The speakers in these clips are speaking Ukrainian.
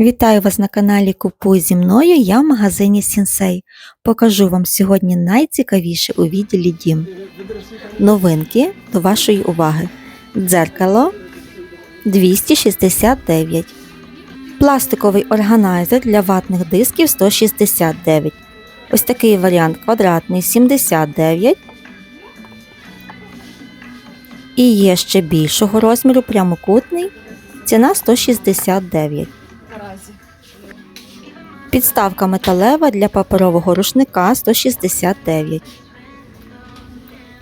Вітаю вас на каналі Купуй зі мною. Я в магазині Сінсей. Покажу вам сьогодні найцікавіше у відділі Дім. Новинки до вашої уваги. Дзеркало 269. Пластиковий органайзер для ватних дисків 169. Ось такий варіант квадратний 79. І є ще більшого розміру прямокутний. Ціна 169. Підставка металева для паперового рушника 169.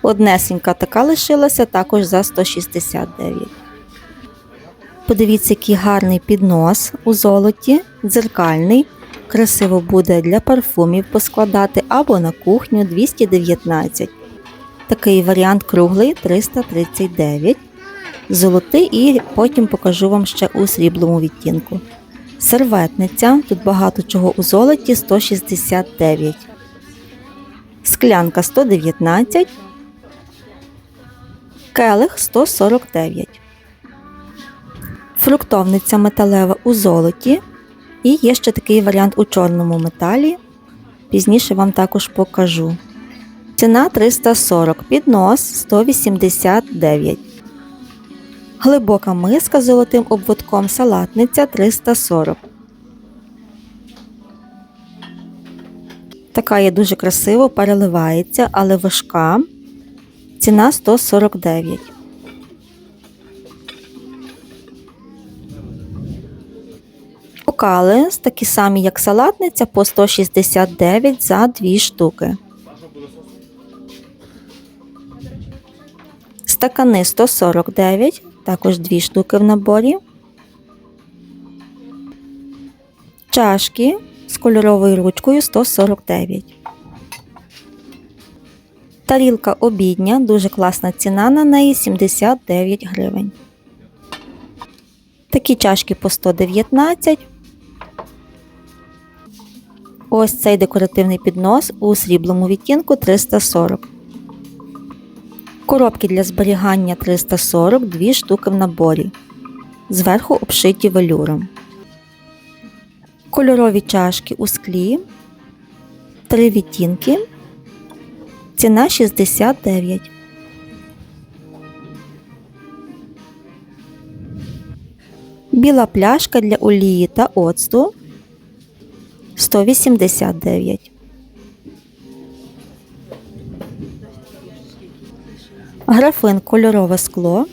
Однесенька така лишилася також за 169. Подивіться, який гарний піднос у золоті, дзеркальний. Красиво буде для парфумів поскладати або на кухню 219. Такий варіант круглий 339. Золотий і потім покажу вам ще у сріблому відтінку. Серветниця, тут багато чого у золоті 169. Склянка 119. Келих 149. Фруктовниця металева у золоті. І є ще такий варіант у чорному металі. Пізніше вам також покажу. Ціна 340, піднос 189. Глибока миска з золотим обводком салатниця 340. Така є дуже красиво, переливається, але важка. Ціна 149. Окали такі самі, як салатниця, по 169 за 2 штуки. Стакани 149, також 2 штуки в наборі. Чашки з кольоровою ручкою 149. Тарілка обідня, дуже класна ціна на неї 79 гривень. Такі чашки по 119. Ось цей декоративний піднос у сріблому відтінку 340. Коробки для зберігання 340, 2 штуки в наборі. Зверху обшиті велюром. Кольорові чашки у склі. Три відтінки. Ціна 69. Біла пляшка для олії та оцту 189. Графин кольорове скло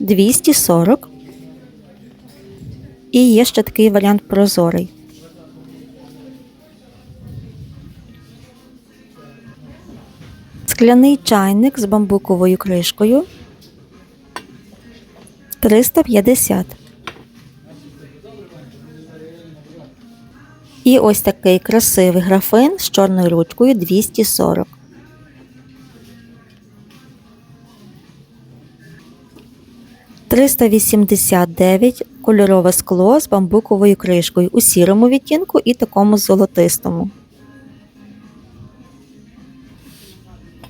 240. І є ще такий варіант прозорий. Скляний чайник з бамбуковою кришкою 350. І ось такий красивий графин з чорною ручкою 240. Триста вісімдесят дев'ять кольорове скло з бамбуковою кришкою у сірому відтінку і такому золотистому.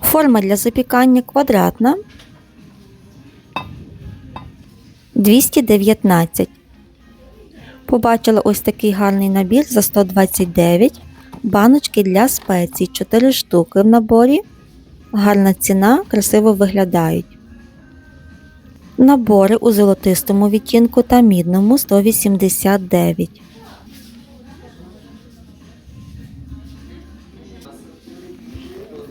Форма для запікання квадратна 219. Побачила ось такий гарний набір за 129. Баночки для спецій 4 штуки в наборі. Гарна ціна, красиво виглядають. Набори у золотистому відтінку та мідному 189.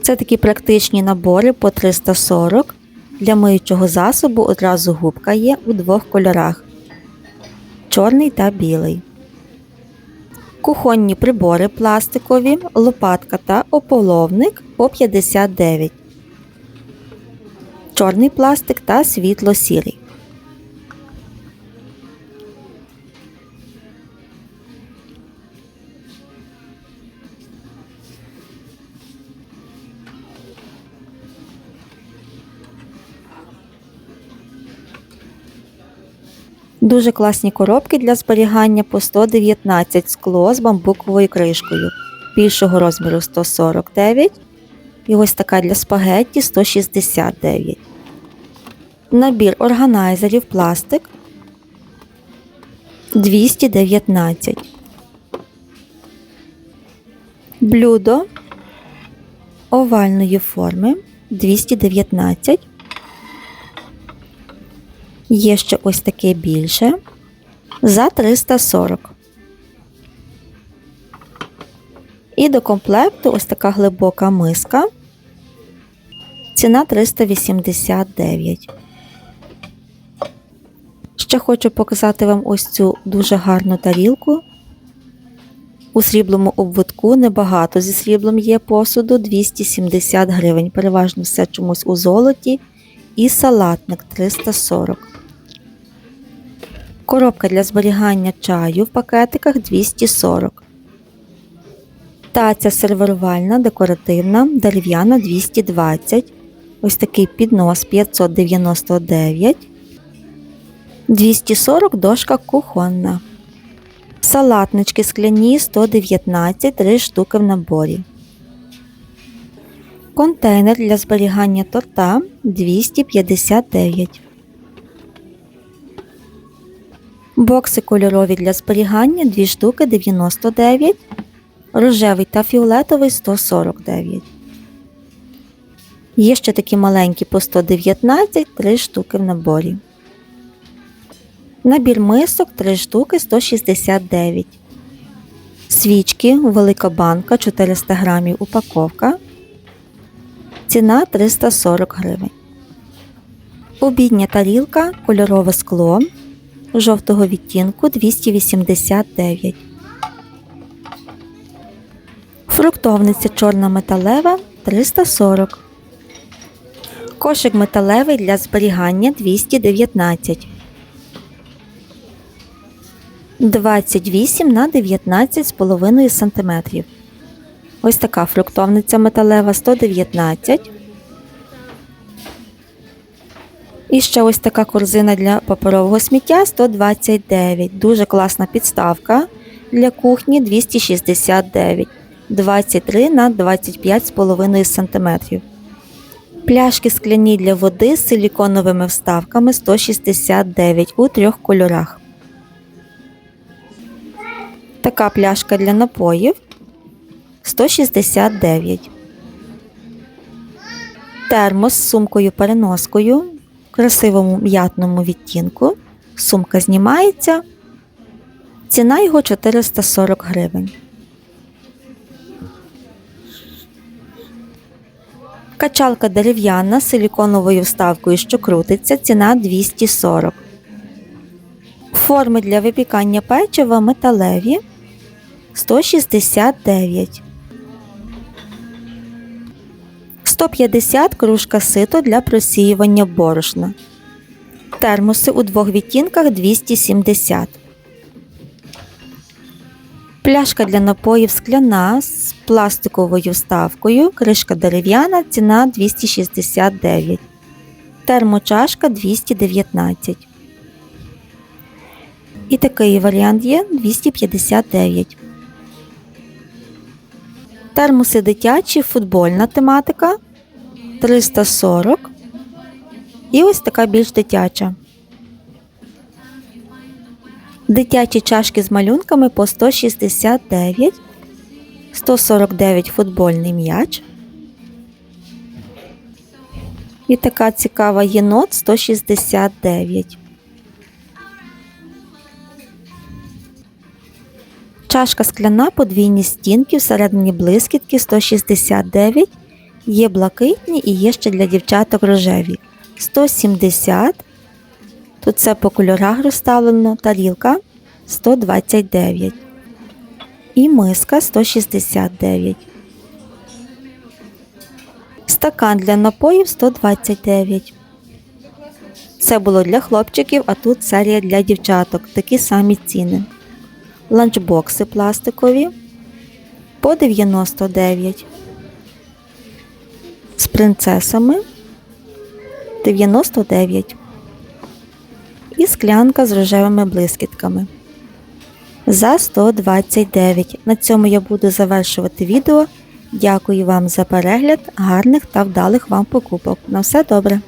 Це такі практичні набори по 340. Для миючого засобу одразу губка є у двох кольорах чорний та білий. Кухонні прибори пластикові, лопатка та ополовник по 59. Чорний пластик та світло-сірий. Дуже класні коробки для зберігання по 119 скло з бамбуковою кришкою. Більшого розміру 149. І ось така для спагетті 169. Набір органайзерів пластик 219. Блюдо овальної форми 219. Є ще ось таке більше за 340. І до комплекту ось така глибока миска. Ціна 389. Ще хочу показати вам ось цю дуже гарну тарілку. У сріблому обвитку небагато зі сріблом є посуду 270 гривень, переважно все чомусь у золоті. І салатник 340. Коробка для зберігання чаю в пакетиках 240. Таця сервірувальна, декоративна, дерев'яна 220. Ось такий піднос 599. 240 дошка кухонна. Салатнички скляні 119 3 штуки в наборі. Контейнер для зберігання торта 259. Бокси кольорові для зберігання 2 штуки 99. Рожевий та фіолетовий 149. Є ще такі маленькі по 119 3 штуки в наборі. Набір мисок 3 штуки 169. Свічки велика банка 400 грамів упаковка. Ціна 340 гривень. Обідня тарілка кольорове скло жовтого відтінку 289. Фруктовниця чорна металева 340. Кошик металевий для зберігання 219. 28 на 19,5 см. Ось така фруктовниця металева 119. І ще ось така корзина для паперового сміття 129. Дуже класна підставка для кухні 269, 23 на 25,5 см. Пляшки скляні для води з силіконовими вставками 169 у трьох кольорах. Така пляшка для напоїв 169. Термос з сумкою переноскою в красивому м'ятному відтінку. Сумка знімається. Ціна його 440 гривень. Качалка дерев'яна з силіконовою вставкою, що крутиться, ціна 240. Форми для випікання печива металеві 169. 150 кружка сито для просіювання борошна. Термоси у двох відтінках 270. Пляшка для напоїв скляна з пластиковою вставкою. Кришка дерев'яна, ціна 269. Термочашка 219. І такий варіант є 259. Термоси дитячі, футбольна тематика 340. І ось така більш дитяча. Дитячі чашки з малюнками по 169, 149 футбольний м'яч. І така цікава єнот 169. Чашка скляна подвійні стінки, всередині блискітки 169. Є блакитні і є ще для дівчаток рожеві. 170. Тут це по кольорах розставлено. Тарілка 129. І миска 169. Стакан для напоїв 129. Це було для хлопчиків, а тут серія для дівчаток. Такі самі ціни ланчбокси пластикові по 99. З принцесами 99. І склянка з рожевими блискітками за 129. На цьому я буду завершувати відео. Дякую вам за перегляд, гарних та вдалих вам покупок. На все добре!